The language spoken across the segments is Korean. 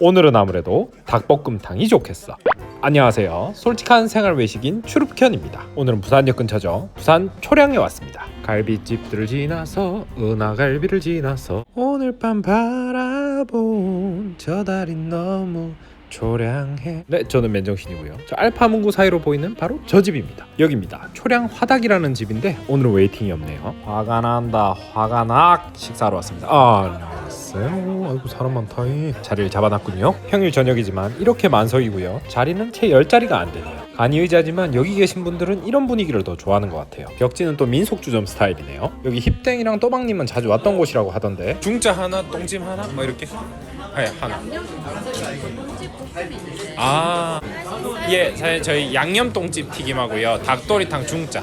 오늘은 아무래도 닭볶음탕이 좋겠어. 안녕하세요. 솔직한 생활 외식인 추룹현입니다. 오늘은 부산역 근처죠. 부산 초량에 왔습니다. 갈비집들을 지나서 은하갈비를 지나서 오늘 밤 바라본 저 달이 너무 초량해. 네, 저는 맨정신이고요. 저 알파문구 사이로 보이는 바로 저 집입니다. 여기입니다. 초량 화닭이라는 집인데 오늘은 웨이팅이 없네요. 화가 난다. 화가 낙. 식사하러 왔습니다. 아, 안녕하세요. 아이고 사람 많다. 자리를 잡아놨군요. 평일 저녁이지만 이렇게 만석이고요. 자리는 채 10자리가 안 되네요. 간이 의자지만 여기 계신 분들은 이런 분위기를 더 좋아하는 것 같아요. 벽지는 또 민속주점 스타일이네요. 여기 힙땡이랑 또박님은 자주 왔던 곳이라고 하던데 중짜 하나, 똥찜 하나, 뭐 이렇게 네, 하나. 아, 예, 사장님 저희 양념 똥집 튀김하고요, 닭도리탕 중짜.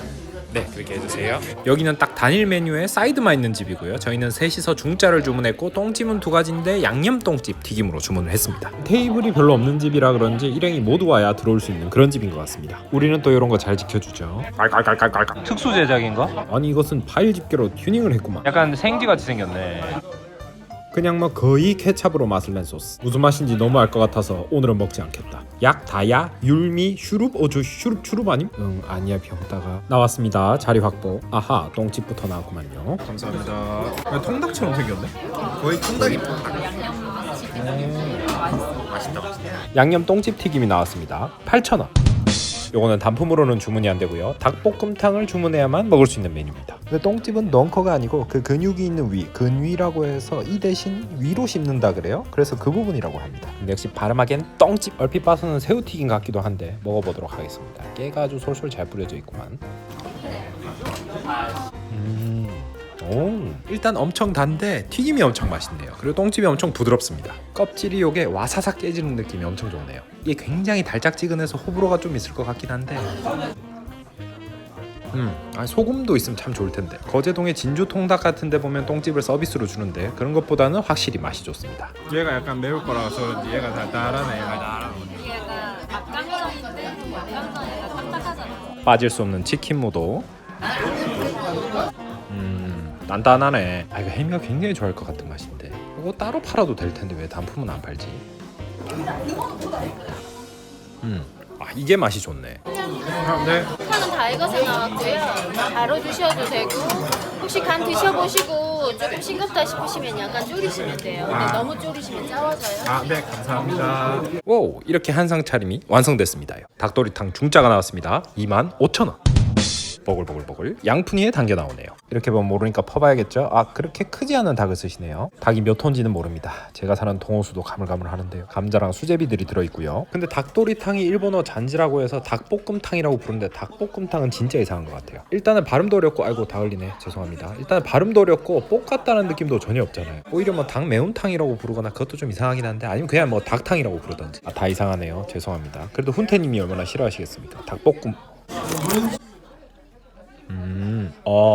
네, 그렇게 해주세요. 여기는 딱 단일 메뉴에 사이드만 있는 집이고요. 저희는 셋이서 중짜를 주문했고 똥집은 두 가지인데 양념 똥집 튀김으로 주문을 했습니다. 테이블이 별로 없는 집이라 그런지 일행이 모두 와야 들어올 수 있는 그런 집인 것 같습니다. 우리는 또 이런 거 잘 지켜주죠. 깔깔깔깔깔. 특수 제작인가? 아니 이것은 파일 집게로 튜닝을 했구만. 약간 생쥐같이 생겼네. 그냥 뭐 거의 케찹으로 맛을 낸 소스. 무슨 맛인지 너무 알 것 같아서 오늘은 먹지 않겠다. 약 다야? 율미? 슈룹? 어저 슈룹 슈룹 아님? 응 아니야 병다가. 나왔습니다. 자리 확보. 아하 똥집부터 나왔구만요. 감사합니다. 통닭처럼 생겼네? 거의 통닭이 양념 똥집 튀김이 나왔습니다. 8,000원 요거는 단품으로는 주문이 안 되고요. 닭볶음탕을 주문해야만 먹을 수 있는 메뉴입니다. 근데 똥집은 넝커가 아니고 그 근육이 있는 위 근위라고 해서 이 대신 위로 씹는다 그래요? 그래서 그 부분이라고 합니다. 근데 역시 발음하기엔 똥집 얼핏 봐서는 새우튀김 같기도 한데 먹어보도록 하겠습니다. 깨가 아주 솔솔 잘 뿌려져 있구만 오, 일단 엄청 단데 튀김이 엄청 맛있네요. 그리고 똥집이 엄청 부드럽습니다. 껍질이 요게 와사삭 깨지는 느낌이 엄청 좋네요. 이게 굉장히 달짝지근해서 호불호가 좀 있을 것 같긴 한데. 음, 아, 소금도 있으면 참 좋을 텐데. 거제동의 진주 통닭 같은 데 보면 똥집을 서비스로 주는데 그런 것보다는 확실히 맛이 좋습니다. 얘가 약간 매울 거라서 그런지 얘가 달달하네 얘가 달달하네 얘가 딱딱하잖아. 빠질 수 없는 치킨 무도. 음, 단단하네. 아 이거 혜미가 굉장히 좋아할 것 같은 맛인데. 이거 따로 팔아도 될 텐데 왜 단품은 안 팔지? 음, 아 이게 맛이 좋네. 아, 네 파는 다 익어서 나왔고요. 바로 드셔도 되고 혹시 간 드셔보시고 조금 싱겁다 싶으시면 약간 졸이시면 돼요. 근데 너무 졸이시면 짜워져요. 아, 네, 감사합니다. 오 이렇게 한 상 차림이 완성됐습니다. 닭도리탕 중짜가 나왔습니다. 25,000원. 보글보글보글 양푼위에 담겨 나오네요. 이렇게 보면 모르니까 퍼봐야겠죠. 아 그렇게 크지 않은 닭을 쓰시네요. 닭이 몇 톤지는 모릅니다. 제가 사는 동호수도 가물가물하는데요. 감자랑 수제비들이 들어있고요. 근데 닭도리탕이 일본어 잔지라고 해서 닭볶음탕이라고 부르는데 닭볶음탕은 진짜 이상한 것 같아요. 일단은 발음도 어렵고 아이고 다 흘리네 죄송합니다. 일단 발음도 어렵고 볶 같다는 느낌도 전혀 없잖아요. 오히려 뭐 닭 매운탕이라고 부르거나 그것도 좀 이상하긴 한데 아니면 그냥 뭐 닭탕이라고 부르던지 아, 다 이상하네요. 죄송합니다. 그래도 훈태님이 얼마나 싫어하시겠습니까? 닭볶음 음,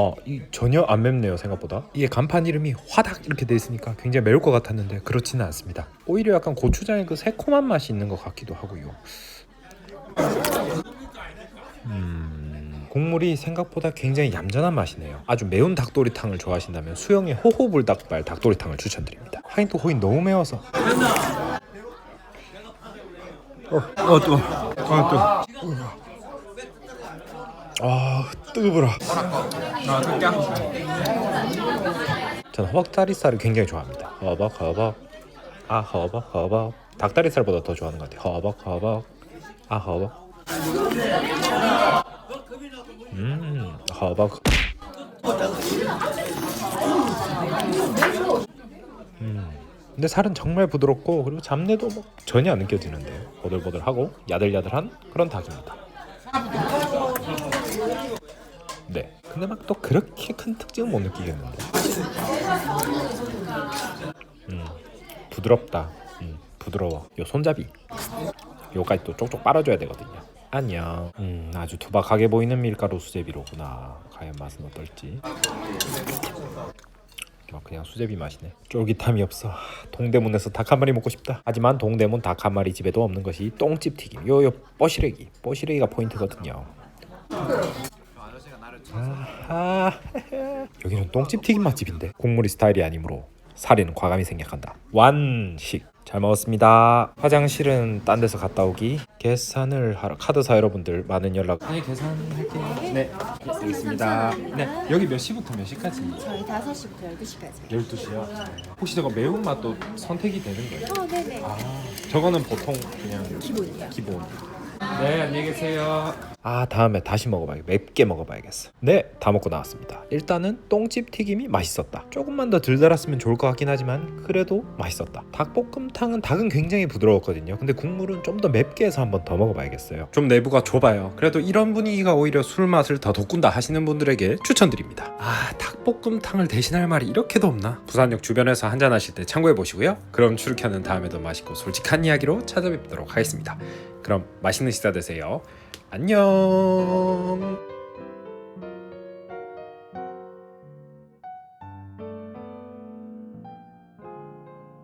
어, 이 전혀 안 맵네요 생각보다. 이게 간판 이름이 화닭 이렇게 돼 있으니까 굉장히 매울 것 같았는데 그렇지는 않습니다. 오히려 약간 고추장의 그 새콤한 맛이 있는 것 같기도 하고요. 음, 국물이 생각보다 굉장히 얌전한 맛이네요. 아주 매운 닭도리탕을 좋아하신다면 수영의 호호불닭발 닭도리탕을 추천드립니다. 하긴 또 호인 너무 매워서. 어, 또. 어, 또. 아, 뜨거워라. 저는 허벅 다리살을 굉장히 좋아합니다. 허벅 허벅 아 허벅 허벅 닭다리살보다 더 좋아하는 것 같아요. 허벅 허벅 아 허벅 음 허벅 음 근데 살은 정말 부드럽고 그리고 잡내도 뭐 전혀 안 느껴지는데 보들보들하고 야들야들한 그런 닭입니다. 네. 근데 막 또 그렇게 큰 특징은 못 느끼겠는데. 음, 부드럽다. 음, 부드러워. 요 손잡이. 요까지 또 쪽쪽 빨아줘야 되거든요. 안녕. 음, 아주 투박하게 보이는 밀가루 수제비로구나. 과연 맛은 어떨지. 어, 그냥 수제비 맛이네. 쫄깃함이 없어. 동대문에서 닭 한 마리 먹고 싶다. 하지만 동대문 닭 한 마리 집에도 없는 것이 똥집 튀김. 요요 뻐시래기. 뻐시래기가 포인트거든요. 아하 여기는 똥집 튀김 맛집인데 국물이 스타일이 아니므로 살에는 과감히 생략한다 완식 잘 먹었습니다. 화장실은 딴 데서 갔다 오기. 계산을 하러 카드사 여러분들 많은 연락. 네 계산할게요. 네 알겠습니다. 네 여기 몇 시부터 몇 시까지? 저희 5시부터 12시까지. 12시요. 혹시 저거 매운맛도 선택이 되는 거예요? 어, 네네. 아 저거는 보통 그냥 기본이요. 기본. 네 안녕히 계세요. 아 다음에 다시 먹어봐야 맵게 먹어봐야겠어. 네 다 먹고 나왔습니다. 일단은 똥집 튀김이 맛있었다. 조금만 더 덜 달았으면 좋을 것 같긴 하지만 그래도 맛있었다. 닭볶음탕은 닭은 굉장히 부드러웠거든요. 근데 국물은 좀 더 맵게 해서 한번 더 먹어봐야겠어요. 좀 내부가 좁아요. 그래도 이런 분위기가 오히려 술 맛을 더 돋군다 하시는 분들에게 추천드립니다. 아 닭볶음탕을 대신할 말이 이렇게도 없나? 부산역 주변에서 한잔 하실 때 참고해 보시고요. 그럼 추르켜는 다음에도 맛있고 솔직한 이야기로 찾아뵙도록 하겠습니다. 그럼 맛있는 식사 되세요. 안녕.